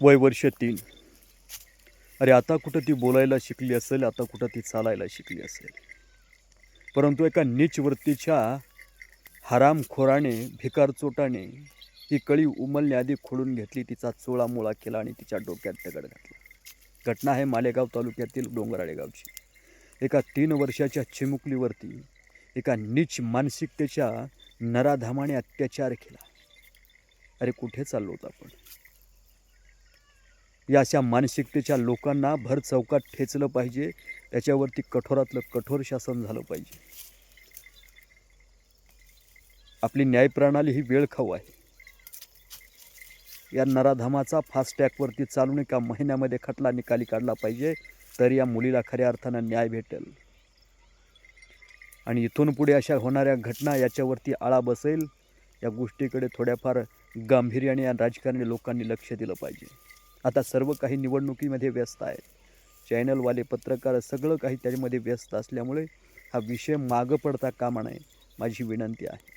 वय वर्ष तीन अरे आता कुठं ती बोलायला शिकली असेल आता कुठं ती चालायला शिकली असेल? परंतु एका नीच वृत्तीच्या हरामखोराने भिकारचोटाने ही कळी उमलण्याआधी खोडून घेतली तिचा चोळामोळा केला आणि तिच्या डोक्यात दगड घातला. घटना आहे मालेगाव तालुक्यातील डोंगराळे गावची. एका तीन वर्षाच्या चिमुकलीवरती एका नीच मानसिकतेच्या नराधामाने अत्याचार केला. अरे कुठे चाललो होतो आपण? या अशा मानसिकतेच्या लोकांना भर चौकात ठेचलं पाहिजे. त्याच्यावरती कठोरातलं कठोर शासन झालं पाहिजे. आपली न्यायप्रणाली ही वेळखाऊ आहे. या नराधामाचा फास्टॅगवरती चालून एका महिन्यामध्ये खटला निकाली काढला पाहिजे तर या मुलीला खऱ्या अर्थानं न्याय भेटेल. आणि इथून पुढे अशा होणाऱ्या घटना याच्यावरती आळा बसेल या गोष्टीकडे थोड्याफार गांभीर्याने या राजकारणी लोकांनी लक्ष दिलं पाहिजे. आता सर्व काही निवडणुकीमध्ये व्यस्त आहेत चॅनलवाले पत्रकार सगळं काही त्याच्यामध्ये व्यस्त असल्यामुळे हा विषय मागं पडता कामा नये माझी विनंती आहे.